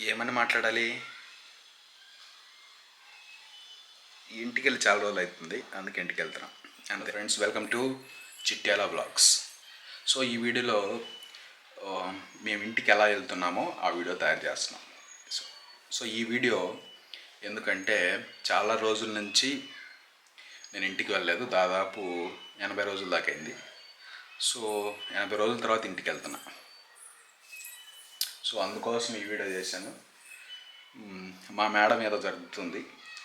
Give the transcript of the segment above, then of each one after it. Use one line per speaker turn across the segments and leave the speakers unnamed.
ఏమని మాట్లాడాలి? ఇంటికి వెళ్ళి చాలా రోజులు అవుతుంది. అందుకే ఇంటికి వెళ్తున్నాం. అంతే friends welcome to Chityala vlogs so ఈ వీడియోలో మేము ఇంటికి ఎలా వెళ్తున్నామో ఆ వీడియో తయారు చేస్తున్నాం. సో సో ఈ వీడియో ఎందుకంటే చాలా రోజుల నుంచి నేను ఇంటికి వెళ్ళలేదు. దాదాపు ఎనభై రోజుల దాకా అయింది. సో ఎనభై రోజుల తర్వాత ఇంటికి వెళ్తున్నా. సో అందుకోసం ఈ వీడియో చేశాను. మా మేడం ఏదో జరుగుతుంది.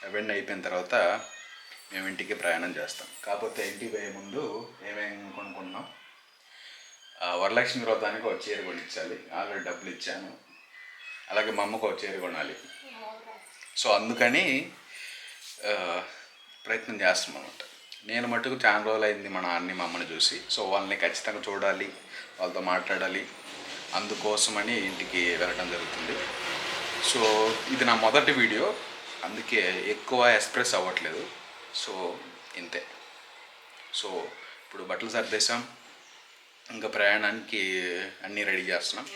అవన్నీ అయిపోయిన తర్వాత మేము ఇంటికి ప్రయాణం చేస్తాం. కాకపోతే ఇంటికి పోయే ముందు ఏమేమి కొనుక్కున్నాం? వరలక్ష్మి వ్రతానికి ఒక చీర కొనిచ్చాలి. ఆల్రెడీ డబ్బులు ఇచ్చాను. అలాగే మా అమ్మకు ఒక చీర కొనాలి. సో అందుకని ప్రయత్నం చేస్తాం అనమాట నేను మటుకు చాలా రోజులు అయింది మా నాన్నని మా అమ్మని చూసి. సో వాళ్ళని ఖచ్చితంగా చూడాలి. వాళ్ళతో మాట్లాడాలి. అందుకోసమని ఇంటికి వెళ్ళడం జరుగుతుంది. సో ఇది నా మొదటి వీడియో. అందుకే ఎక్కువ ఎక్స్ప్రెస్ అవ్వట్లేదు. సో ఇంతే. సో ఇప్పుడు బట్టలు సర్దేశాం. ఇంకా ప్రయాణానికి అన్నీ రెడీ చేస్తున్నాం.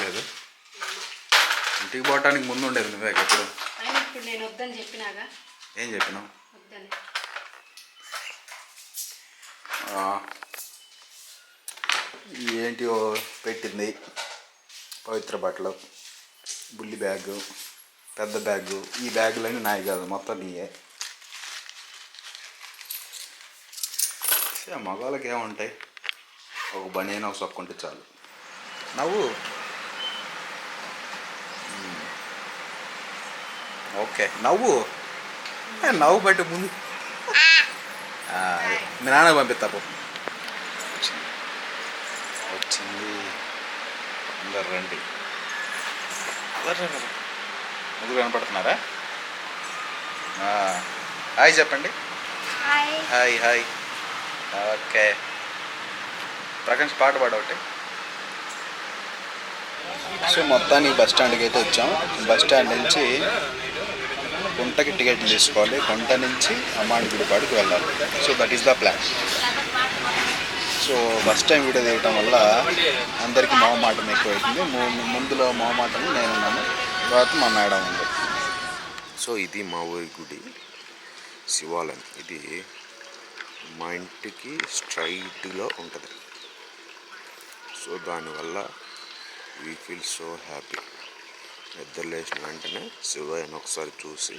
లేదు.
ఇంటికి పోవటానికి ముందు ఉండేది నువ్వే ఎప్పుడు?
నేను వద్దని చెప్పినాగా.
ఏం చెప్పినావు? ఏంటివో పెట్టింది. పవిత్ర బట్టలు బుల్లి బ్యాగు పెద్ద బ్యాగు. ఈ బ్యాగులన్నీ నాయి కాదు మొత్తం నీయే. మగవాళ్ళకి ఏముంటాయి? ఒక బనీన ఒక సొక్క ఉంటే చాలు. నవ్వు. ఓకే నవ్వు. నవ్వు బట్టి ముందు. మీ నాన్న పంపిస్తా పో. వచ్చింది. అందరు రండి. ముగ్గురు కనపడుతున్నారా? హాయ్ చెప్పండి.
Hi.
Hi hi. Okay. Prakash పాట పాడ ఒకటి. సో మొత్తానికి బస్ స్టాండ్కి అయితే వచ్చాం. బస్ స్టాండ్ నుంచి గుంటకి టికెట్ తీసుకోవాలి. గుంట నుంచి అమ్మాడి గుడిపాడికి వెళ్ళాలి. So that is the plan. So first time video తీయటం వల్ల అందరికీ మొహమాటం ఎక్కువైతుంది. ముందులో మొహమాటం నేనున్నాను తర్వాత మా మేడం ఉంది.
సో ఇది మా ఊరి గుడి. శివాలయం. ఇది మా ఇంటికి స్ట్రైట్లో ఉంటుంది. సో దానివల్ల వీ ఫీల్ సో హ్యాపీ నిద్ర లేచిన వెంటనే శివయ్యను ఒకసారి చూసి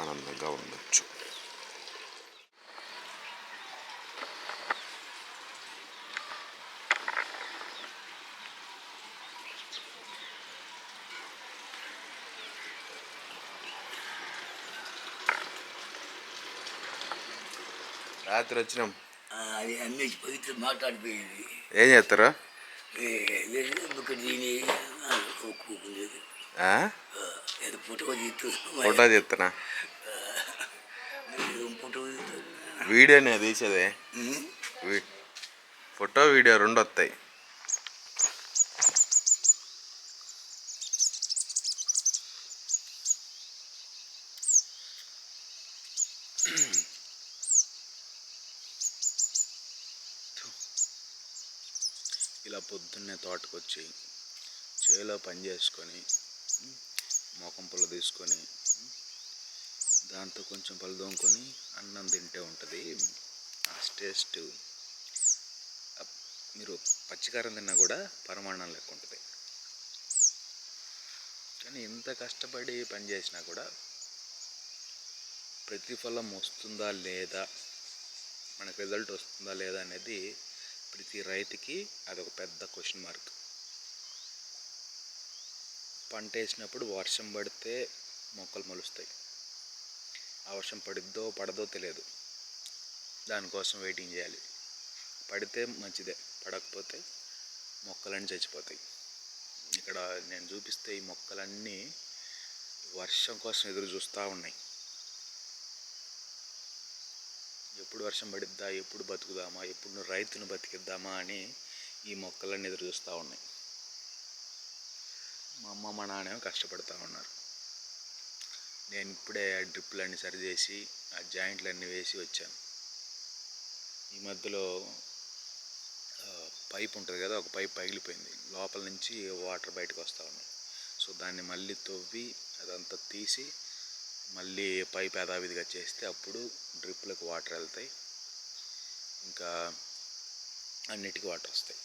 ఆనందంగా ఉండొచ్చు.
రాత్రి వచ్చినాం.
అది అన్ని పవిత్ర మాట్లాడిపోయింది.
ఏం చేస్తారా?
ఫోటో తీస్తూ
వీడియోనే తీసేదే. ఫోటో వీడియో రెండు వస్తాయి. ఇలా పొద్దున్నే తోటకొచ్చి చేలో పని చేసుకొని మొఖం మోకం పుల్ల తీసుకొని దాంతో కొంచెం పళ్ళు దోముకొని అన్నం తింటే ఉంటుంది. ఆ టేస్ట్ మీరు పచ్చికారం తిన్నా కూడా పరమాణం లెక్క ఉంటుంది. కానీ ఎంత కష్టపడి పని చేసినా కూడా ప్రతిఫలం వస్తుందా లేదా మనకు రిజల్ట్ వస్తుందా లేదా అనేది ప్రతి రైతుకి అదొక పెద్ద క్వశ్చన్ మార్క్ పంట వేసినప్పుడు వర్షం పడితే మొక్కలు మొలుస్తాయి. ఆ వర్షం పడిద్దో పడదో తెలియదు. దానికోసం వెయిటింగ్ చేయాలి. పడితే మంచిదే పడకపోతే మొక్కలన్నీ చచ్చిపోతాయి. ఇక్కడ నేను చూపిస్తే ఈ మొక్కలన్నీ వర్షం కోసం ఎదురు చూస్తూ ఉన్నాయి. ఎప్పుడు వర్షం పడిద్దా ఎప్పుడు బతుకుదామా ఎప్పుడు రైతును బతికిద్దామా అని ఈ మొక్కలన్నీ ఎదురు చూస్తూ ఉన్నాయి. మా అమ్మ మా నాన్నేమో కష్టపడుతూ ఉన్నారు. నేను ఇప్పుడే ఆ డ్రిప్లన్నీ సరిచేసి ఆ జాయింట్లన్నీ వేసి వచ్చాను. ఈ మధ్యలో పైప్ ఉంటుంది కదా ఒక పైప్ పగిలిపోయింది. లోపల నుంచి వాటర్ బయటకు వస్తూ ఉన్నాయి. సో దాన్ని మళ్ళీ తవ్వి అదంతా తీసి మళ్ళీ పైప్ యథావిధిగా చేస్తే అప్పుడు డ్రిప్లకు వాటర్ వెళ్తాయి. ఇంకా అన్నిటికీ వాటర్ వస్తాయి.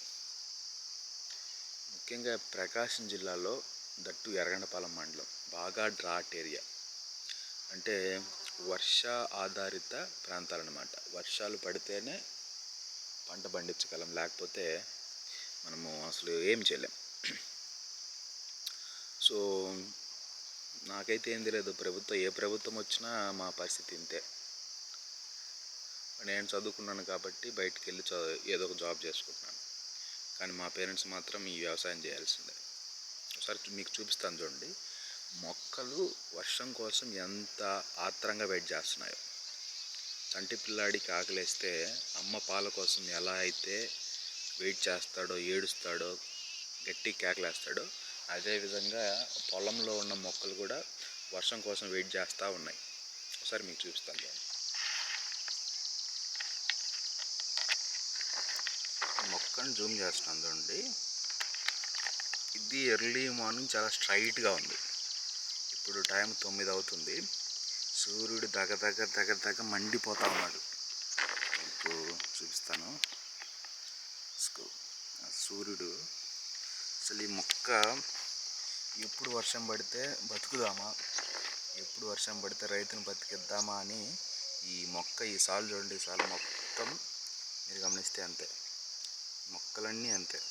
ముఖ్యంగా ప్రకాశం జిల్లాలో దట్టు ఎర్రగండపాలెం మండలం బాగా డ్రాట్ ఏరియా. అంటే వర్ష ఆధారిత ప్రాంతాలన్నమాట వర్షాలు పడితేనే పంట పండించగలం. లేకపోతే మనము అసలు ఏం చేయలేం. సో నాకైతే ఏం తెలియదు ప్రభుత్వం ఏ ప్రభుత్వం వచ్చినా మా పరిస్థితి ఇంతే. నేను చదువుకున్నాను కాబట్టి బయటికి వెళ్ళి చదువు ఏదో ఒక జాబ్ చేసుకుంటున్నాను. కానీ మా పేరెంట్స్ మాత్రం ఈ వ్యవసాయం చేయాల్సిందే. ఒకసారి మీకు చూపిస్తాను చూడండి. మొక్కలు వర్షం కోసం ఎంత ఆత్రంగా వెయిట్ చేస్తున్నాయో. చంటి పిల్లాడికి ఆకలేస్తే అమ్మ పాల కోసం ఎలా అయితే వెయిట్ చేస్తాడో ఏడుస్తాడో గట్టి కేకలేస్తాడో అదేవిధంగా పొలంలో ఉన్న మొక్కలు కూడా వర్షం కోసం వెయిట్ చేస్తూ ఉన్నాయి. ఒకసారి మీకు చూపిస్తాను నేను మొక్కను జూమ్ చేస్తున్నాను చూడండి. ఇది ఎర్లీ మార్నింగ్ చాలా స్ట్రైట్గా ఉంది. ఇప్పుడు టైం తొమ్మిది అవుతుంది. సూర్యుడు దగ్గర దగ్గర దగ్గర దగ్గర మండిపోతా ఉన్నాడు. మీకు చూపిస్తాను. సూర్యుడు అసలు ఈ మొక్క ఎప్పుడు వర్షం పడితే బతుకుదామా? ఎప్పుడు వర్షం పడితే రైతును బతికిద్దామా అని ఈ మొక్క ఈ సాల్ చూడండి ఈ సాల్ మొత్తం మీరు గమనిస్తే అంతే. మొక్కలన్నీ అంతే.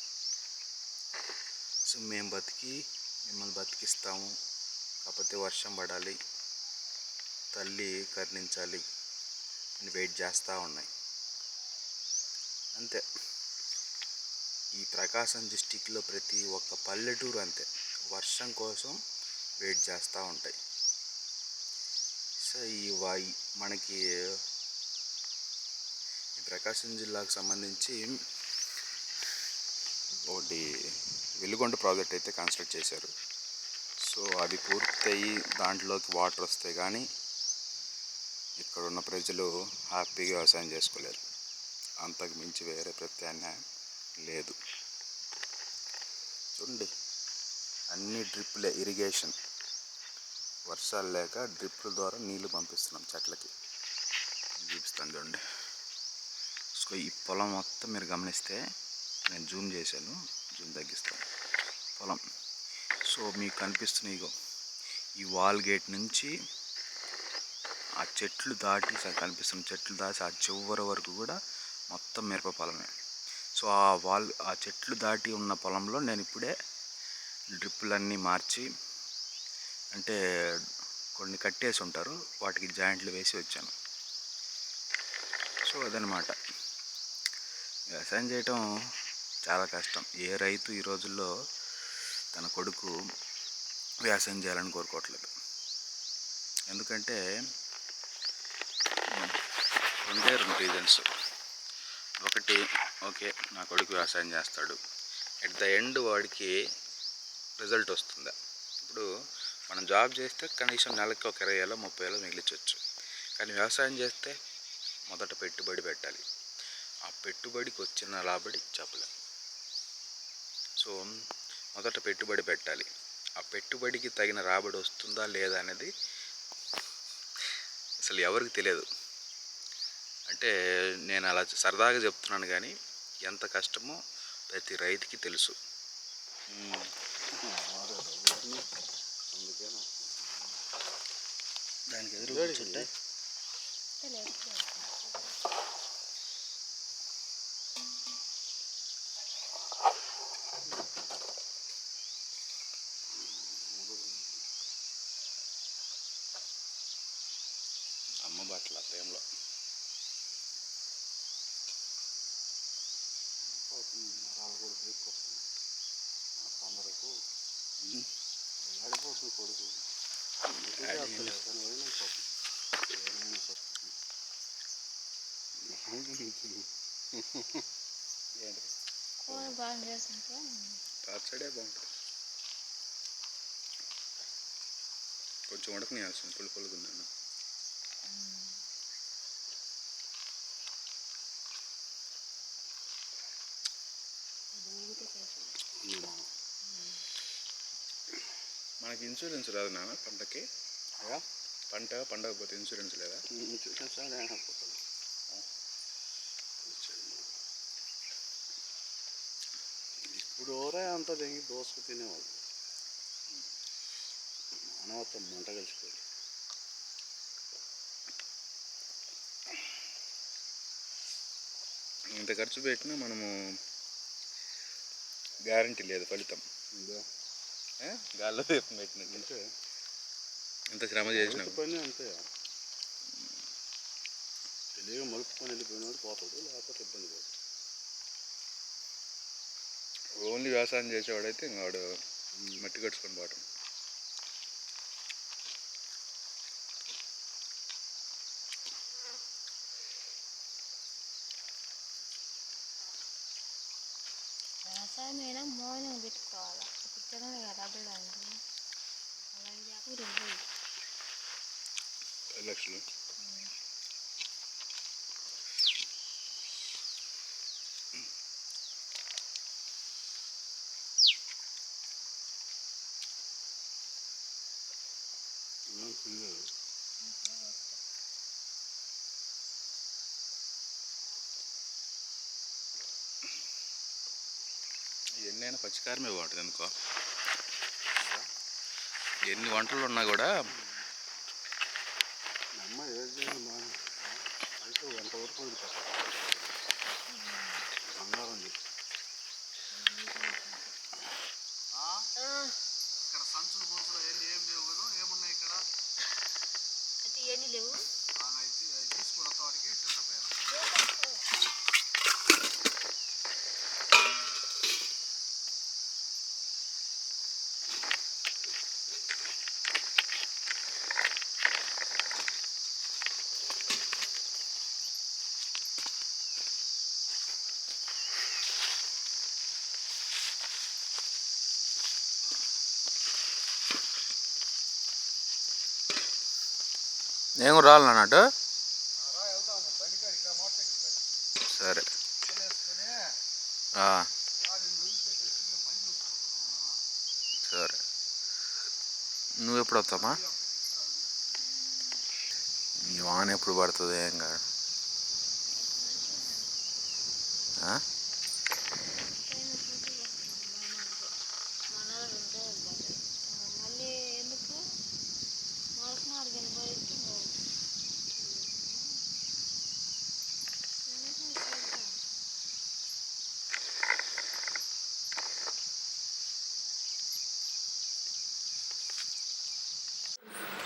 సో మేము బతికి మిమ్మల్ని బతికిస్తాము. కాకపోతే వర్షం పడాలి తల్లి కరుణించాలి అని వెయిట్ చేస్తూ ఉన్నాయి. అంతే. ఈ ప్రకాశం డిస్టిక్లో ప్రతి ఒక్క పల్లెటూరు అంతే. వర్షం కోసం వెయిట్ చేస్తూ ఉంటాయి. సో ఈ వాయి మనకి ఈ ప్రకాశం జిల్లాకు సంబంధించి ఒకటి వెలుగొండ ప్రాజెక్ట్ అయితే కన్స్ట్రక్ట్ చేశారు. సో అది పూర్తయి దాంట్లోకి వాటర్ వస్తే కానీ ఇక్కడ ఉన్న ప్రజలు హ్యాపీగా వ్యవసాయం చేసుకోలేరు. అంతకు మించి వేరే ప్రత్యామ్నాయం లేదు. చూడండి. అన్ని డ్రిప్లే ఇరిగేషన్. వర్షాలు లేక డ్రిప్ల ద్వారా నీళ్ళు పంపిస్తున్నాం చెట్లకి. చూపిస్తాను చూడండి. సో ఈ పొలం మొత్తం మీరు గమనిస్తే నేను జూమ్ చేశాను. జూమ్ తగ్గిస్తాను. పొలం. సో మీకు కనిపిస్తున్న ఇగో. ఈ వాల్ గేట్ నుంచి ఆ చెట్లు దాటి కనిపిస్తున్న చెట్లు దాటి ఆ చివరి వరకు కూడా మొత్తం మిరప పొలమే. సో ఆ వాల్ ఆ చెట్లు దాటి ఉన్న పొలంలో నేను ఇప్పుడే డ్రిప్పులన్నీ మార్చి అంటే కొన్ని కట్టేసి ఉంటారు వాటికి జాయింట్లు వేసి వచ్చాను. సో అదనమాట. వ్యవసాయం చేయటం చాలా కష్టం. ఏ రైతు ఈ రోజుల్లో తన కొడుకు వ్యవసాయం చేయాలని కోరుకోవట్లేదు. ఎందుకంటే ఉమ్, రెండే రెండు రీజన్స్ ఒకటి ఓకే నా కొడుకు వ్యవసాయం చేస్తాడు. ఎట్ ద ఎండ్ వాడికి రిజల్ట్ వస్తుందా. ఇప్పుడు మనం జాబ్ చేస్తే కనీసం నెలకి ఒక ఇరవై వేలో ముప్పై వేలో మిగిలించవచ్చు కానీ వ్యవసాయం చేస్తే మొదట పెట్టుబడి పెట్టాలి. ఆ పెట్టుబడికి వచ్చిన రాబడి చెప్పలేం సో మొదట పెట్టుబడి పెట్టాలి. ఆ పెట్టుబడికి తగిన రాబడి వస్తుందా లేదా అనేది అసలు ఎవరికి తెలియదు. అంటే నేను అలా సరదాగా చెప్తున్నాను కానీ ఎంత కష్టమో ప్రతి రైతుకి తెలుసు. దానికి ఎదురు కూర్చుంటే? అమ్మ బట్టల ప్రేమలో.
బాగా చేస్తుంటే
పచ్చడే బాగుంటుంది. కొంచెం ఉడకనియాల్సింది పులి మనకి ఇన్సూరెన్స్ రాదు నాన్న పంటకి. పంట పండగ పోతే ఇన్సూరెన్స్ లేదా?
ఇన్సూరెన్స్ ఇప్పుడు ఎవరే అంతా తెగి దోసుకు తినేవాళ్ళు. మానవత్వం మంట కలిసిపోయింది.
ఇంత ఖర్చు పెట్టినా మనము గ్యారంటీ లేదు ఫలితం? గాల్లో దీపం పెట్టినట్టు. ఎంత శ్రమ చేసినా
పని అంతే. తెలియక మలుపుకొని వెళ్ళిపోయినాడు పోతాడు లేకపోతే ఇబ్బంది పడుతుంది
ఓన్లీ వ్యవసాయం చేసేవాడైతే ఇంకా వాడు మట్టి కట్టుకొని పోవటం
వ్యవసాయం అయినా మౌనం పెట్టుకోవాలి పుట్టడమే కదా అడగడానికి అలాగే ఊరు పోయి
పది లక్షలు నేను పచ్చికారమే బాగుంటుంది అనుకో ఎన్ని వంటలు ఉన్నా కూడా
అమ్మ ఏది చేసినా అయితే ఎంతవరకు వరకు
నేను రాను అన్నట్టు సరే. సరే. నువ్వు ఎప్పుడు వస్తామా ఈ వాన ఎప్పుడు పడుతుంది ఏం కాదు ఆ?
మళ్ళీ ఎందుకు మోసనాడు కనబడితే
ఆడికి దాంట్లో లేరు బావాలి రాపం
అది సేల్స్ చేసుకొని గౌరవం చేసుకుంటే
ఏం పొద్దున్న కల తెచ్చిండు మామ
ఆడ తెచ్చిపెట్టి ఆడ ఒక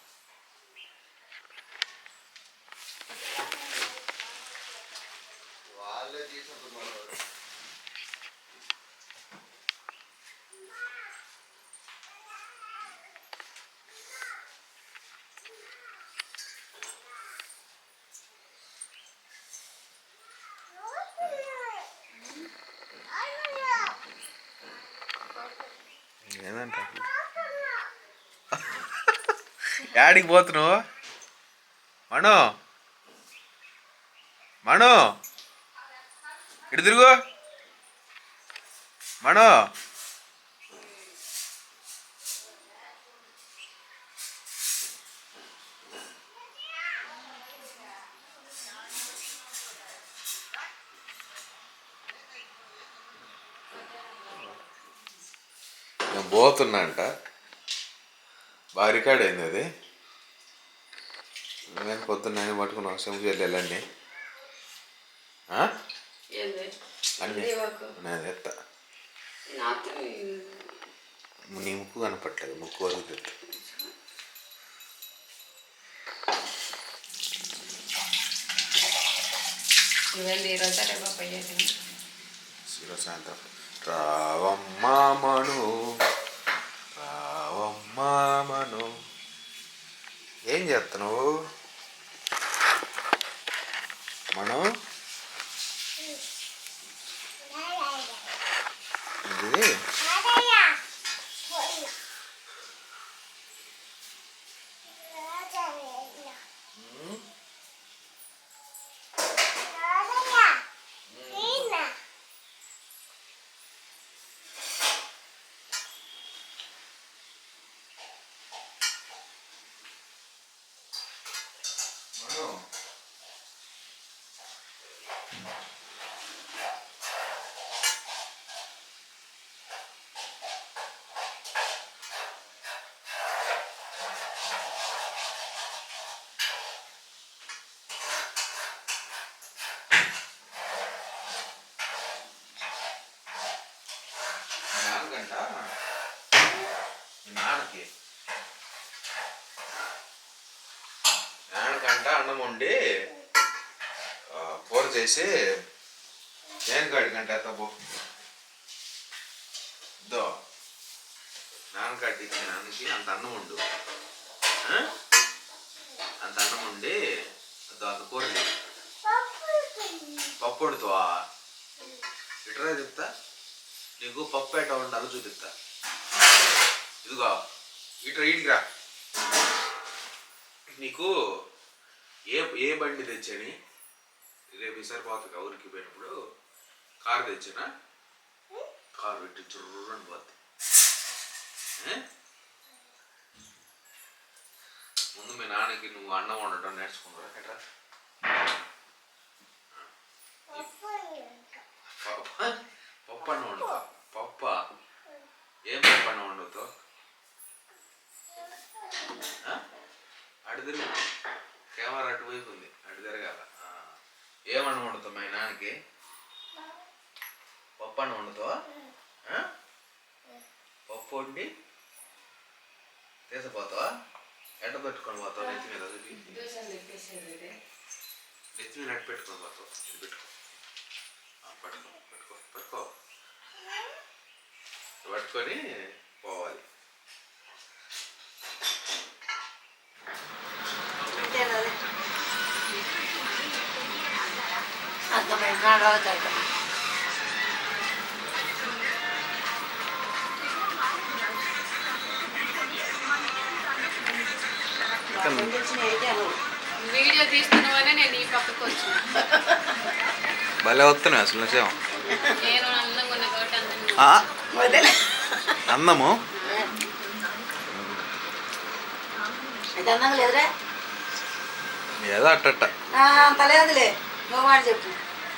యాడికి పోతున్నావు? మణు మణు ఇటు తిరుగు. మణు. నేను పోతున్నా అంట. బాగా రికార్డ్ అయింది అది. నేను పొద్దున్న నేను సెంపు వెళ్ళాలన్నీ ఎత్తా
నాతో
నీ ముక్కు కనపట్లేదు ముక్కు వరకు తెత్తా
ఇవన్నీ ఈరోజు రేపు పోయేది
శివ సాయంత్రం రావమ్మా మను రావమ్మా మను. ఏం చేస్తున్నావు? Thank you. చేసి ఏం కాడికంట తప్పు దో. నాన్నకాడికి నాన్నకి అంత అన్నం ఉండు అంత అన్నం ఉండి దో అంత కూర పప్పు వండుతావా? ఇటరా చెప్తా. నీకు పప్పు ఎట్ట ఉండాలో చూపిస్తా. ఇదిగో ఇటు ఇంటికి నీకు ఏ ఏ బండి తెచ్చని? రేపు ఈసారి పోతుంది ఊరికి పోయినప్పుడు కారు తెచ్చినా? కారు పెట్టి చుర్రని పోద్ది. ఏ? ముందు మీ నాన్నకి నువ్వు అన్నం వండటం నేర్చుకున్నారా ఎట్రా? మీద అట్టు పెట్టుకొని పోతావు ఇది పెట్టుకో ఆ, పట్టుకో పట్టుకో పట్టుకో పట్టుకొని పోవాలి
అర్థమైంది అవుతాడు
వీడియో తీస్తున్నావనే నేను ఈ పక్కకు వచ్చిన.
భలే వస్తున్నాయి అసలు నిజం.
నేను అందంగా ఉన్న కాబట్టి అందంగా
అందము?
లేదురా.
ఏదో అట్టట్ట.
అంత లేదులే నువ్వు మాట చెప్పు.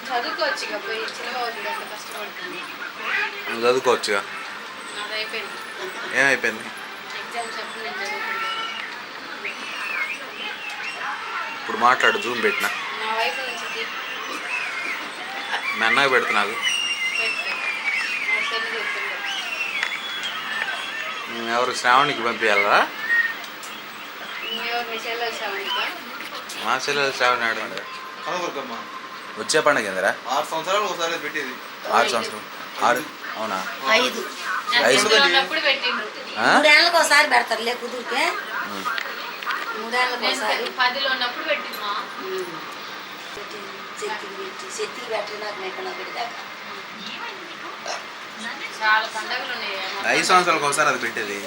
చదువుకోవచ్చు ఇక పోయి. చిన్నగా అవుతుంది అంత కష్టపడుతుంది.
నువ్వు చదువుకోవచ్చుగా.
నాది అయిపోయింది
ఏమైపోయింది?
ఎగ్జామ్స్ అప్పుడు నేను చదువుకుంటాను
ఇప్పుడు మాట్లాడు జూమ్ పెట్టిన.
నా వైపు నుంచి తీ-
మీ అన్నయ్య పెడుతున్నా నాకు
పెట్టు. నా సెల్ చెప్తుంది
ఎవరు శ్రావణికి పంపించాలా
ఎవరు మీ
చెల్లెలు శ్రావణి ఆడు.
కనబరకమ్మా
వచ్చే పండుగ ఏందిరా?
ఆరు సంవత్సరాలు ఒకసారి పెట్టేది.
ఆరు సంవత్సరం ఆరు అవునా?
ఐదు.
ఐదు.
ఒకసారి పెడతారు లే కుదురుకే. మూడేళ్ళకి ఒకసారి.
పదిలో ఉన్నప్పుడు పెట్టిందా
చెత్తికి పెట్టి చెత్తికి పెట్టి నాకు మెక్కన పెడితే
చాలా పండగలు ఉన్నాయి
ఐదు సంవత్సరాలకు ఒకసారి అది పెట్టేది.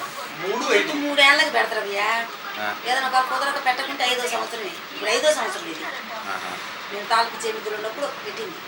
మూడు ఐదు
మూడేళ్ళకి పెడతారు అయ్యా. ఏదైనా ఒక కుదరక పెట్టకుంటే ఐదో సంవత్సరమే. ఇప్పుడు ఐదో సంవత్సరం ఇది. నేను తాలూకు చెమితులు ఉన్నప్పుడు పెట్టింది.